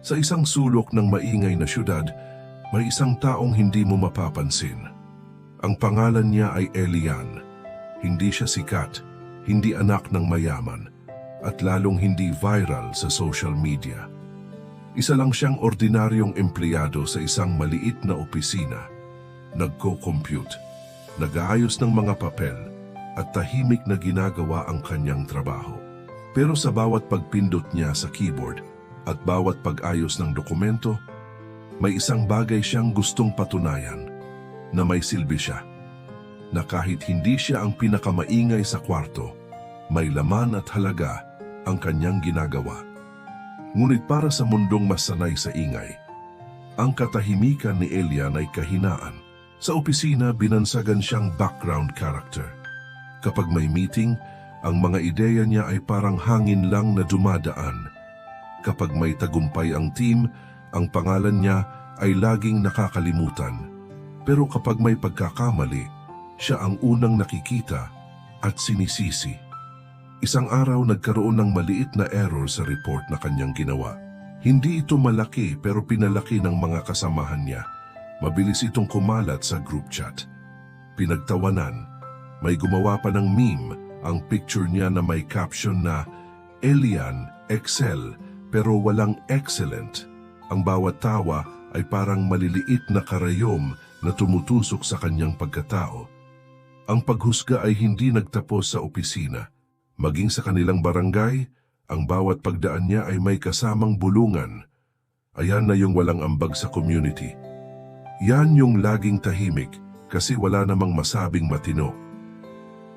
Sa isang sulok ng maingay na syudad, may isang taong hindi mo mapapansin. Ang pangalan niya ay Elian. Hindi siya sikat, hindi anak ng mayaman, at lalong hindi viral sa social media. Isa lang siyang ordinaryong empleyado sa isang maliit na opisina. Nagko-compute, nag-aayos ng mga papel, at tahimik na ginagawa ang kanyang trabaho. Pero sa bawat pagpindot niya sa keyboard at bawat pag-ayos ng dokumento, may isang bagay siyang gustong patunayan na may silbi siya. Na kahit hindi siya ang pinakamaingay sa kwarto, may laman at halaga ang kanyang ginagawa. Ngunit para sa mundong masanay sa ingay, ang katahimikan ni Elian ay kahinaan. Sa opisina, binansagan siyang background character. Kapag may meeting, ang mga ideya niya ay parang hangin lang na dumadaan. Kapag may tagumpay ang team, ang pangalan niya ay laging nakakalimutan. Pero kapag may pagkakamali, siya ang unang nakikita at sinisisi. Isang araw nagkaroon ng maliit na error sa report na kanyang ginawa. Hindi ito malaki pero pinalaki ng mga kasamahan niya. Mabilis itong kumalat sa group chat. Pinagtawanan, may gumawa pa ng meme ang picture niya na may caption na Elian, Excel, pero walang excellent. Ang bawat tawa ay parang maliliit na karayom na tumutusok sa kanyang pagkatao. Ang paghusga ay hindi nagtapos sa opisina. Maging sa kanilang barangay, ang bawat pagdaan niya ay may kasamang bulungan. Ayan na yung walang ambag sa community. Yan yung laging tahimik kasi wala namang masabing matino.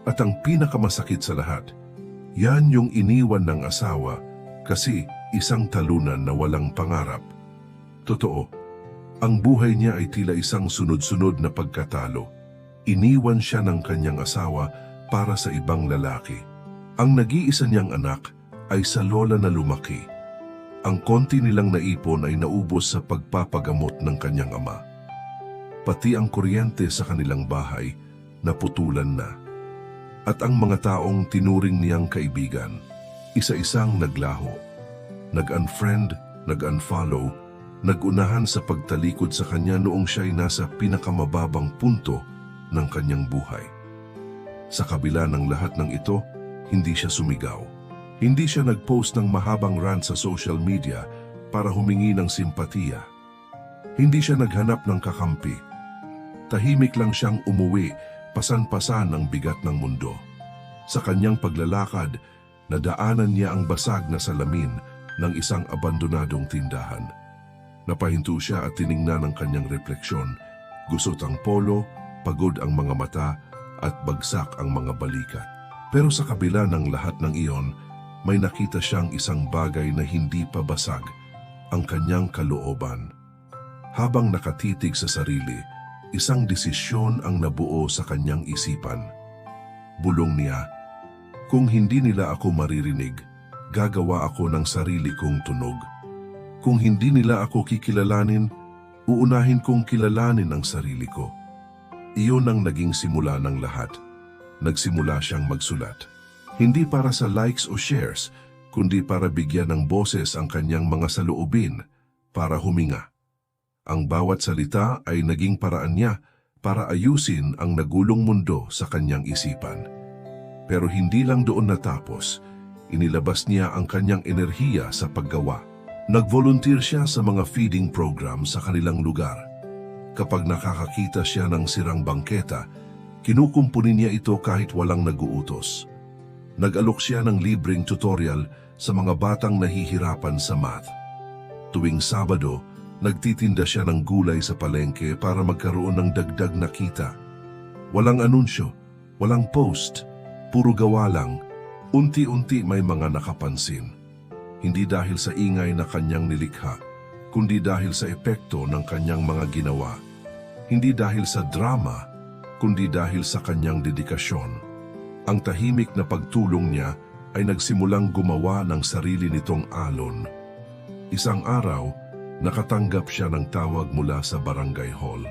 At ang pinakamasakit sa lahat, yan yung iniwan ng asawa kasi isang talunan na walang pangarap. Totoo, ang buhay niya ay tila isang sunod-sunod na pagkatalo. Iniwan siya ng kanyang asawa para sa ibang lalaki. Ang nag-iisa niyang anak ay sa lola na lumaki. Ang konti nilang naipon ay naubos sa pagpapagamot ng kanyang ama. Pati ang kuryente sa kanilang bahay naputulan na. At ang mga taong tinuring niyang kaibigan, isa-isang naglaho. Nag-unfriend, nag-unfollow, nagunahan sa pagtalikod sa kanya noong siya'y nasa pinakamababang punto ng kanyang buhay. Sa kabila ng lahat ng ito, hindi siya sumigaw. Hindi siya nag-post ng mahabang rant sa social media para humingi ng simpatiya. Hindi siya naghanap ng kakampi. Tahimik lang siyang umuwi, pasan-pasan ang bigat ng mundo. Sa kanyang paglalakad, nadaanan niya ang basag na salamin ng isang abandonadong tindahan. Napahinto siya at tiningnan ang kanyang refleksyon. Gusot ang polo, pagod ang mga mata, at bagsak ang mga balikat. Pero sa kabila ng lahat ng iyon, may nakita siyang isang bagay na hindi pa basag, ang kanyang kalooban. Habang nakatitig sa sarili, isang desisyon ang nabuo sa kanyang isipan. Bulong niya, Kung hindi nila ako maririnig, gagawa ako ng sarili kong tunog. Kung hindi nila ako kikilalanin, uunahin kong kilalanin ang sarili ko. Iyon ang naging simula ng lahat. Nagsimula siyang magsulat. Hindi para sa likes o shares, kundi para bigyan ng boses ang kanyang mga saloobin para huminga. Ang bawat salita ay naging paraan niya para ayusin ang nagulong mundo sa kanyang isipan. Pero hindi lang doon natapos, inilabas niya ang kanyang enerhiya sa paggawa. Nag-volunteer siya sa mga feeding program sa kanilang lugar. Kapag nakakakita siya ng sirang bangketa, kinukumpuni niya ito kahit walang naguutos. Nag-alok siya ng libreng tutorial sa mga batang nahihirapan sa math. Tuwing Sabado, nagtitinda siya ng gulay sa palengke para magkaroon ng dagdag na kita. Walang anunsyo, walang post, puro gawa lang. Unti-unti may mga nakapansin. Hindi dahil sa ingay na kanyang nilikha, kundi dahil sa epekto ng kanyang mga ginawa. Hindi dahil sa drama, kundi dahil sa kanyang dedikasyon. Ang tahimik na pagtulong niya ay nagsimulang gumawa ng sarili nitong alon. Isang araw, nakatanggap siya ng tawag mula sa barangay hall.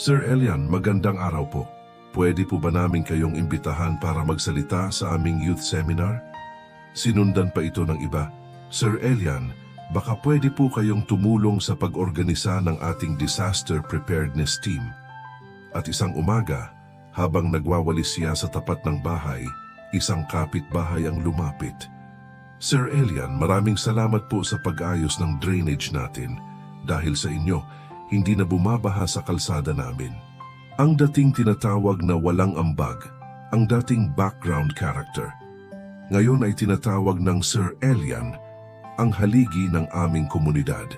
Sir Elian, magandang araw po. Pwede po ba namin kayong imbitahan para magsalita sa aming youth seminar? Sinundan pa ito ng iba. Sir Elian, baka pwede po kayong tumulong sa pag-organisa ng ating disaster preparedness team. At isang umaga, habang nagwawalis siya sa tapat ng bahay, isang kapitbahay ang lumapit. Sir Elian, maraming salamat po sa pag-ayos ng drainage natin. Dahil sa inyo, hindi na bumabaha sa kalsada namin. Ang dating tinatawag na walang ambag, ang dating background character. Ngayon ay tinatawag ng Sir Elian, ang haligi ng aming komunidad.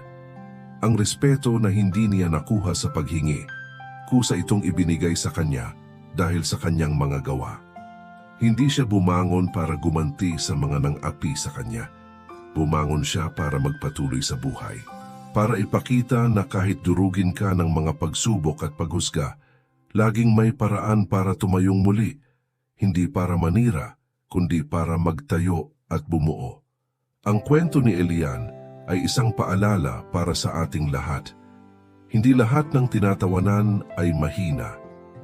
Ang respeto na hindi niya nakuha sa paghingi, kusa itong ibinigay sa kanya dahil sa kanyang mga gawa. Hindi siya bumangon para gumanti sa mga nang-api sa kanya. Bumangon siya para magpatuloy sa buhay. Para ipakita na kahit durugin ka ng mga pagsubok at paghusga, laging may paraan para tumayong muli, hindi para manira, kundi para magtayo at bumuo. Ang kwento ni Elian ay isang paalala para sa ating lahat. Hindi lahat ng tinatawanan ay mahina.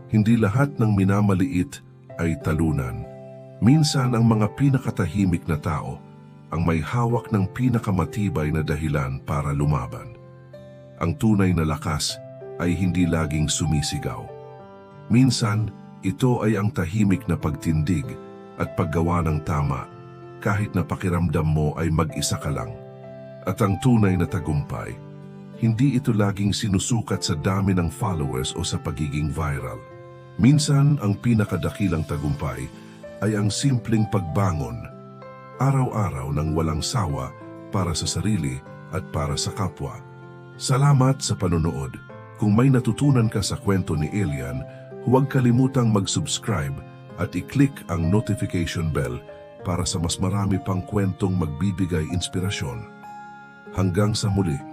Hindi lahat ng minamaliit ay talunan. Minsan ang mga pinakatahimik na tao ang may hawak ng pinakamatibay na dahilan para lumaban. Ang tunay na lakas ay hindi laging sumisigaw. Minsan, ito ay ang tahimik na pagtindig at paggawa ng tama kahit na pakiramdam mo ay mag-isa ka lang. At ang tunay na tagumpay, hindi ito laging sinusukat sa dami ng followers o sa pagiging viral. Minsan, ang pinakadakilang tagumpay ay ang simpleng pagbangon, araw-araw ng walang sawa para sa sarili at para sa kapwa. Salamat sa panonood. Kung may natutunan ka sa kwento ni Elian, huwag kalimutang mag-subscribe at i-click ang notification bell para sa mas marami pang kwentong magbibigay inspirasyon. Hanggang sa muli.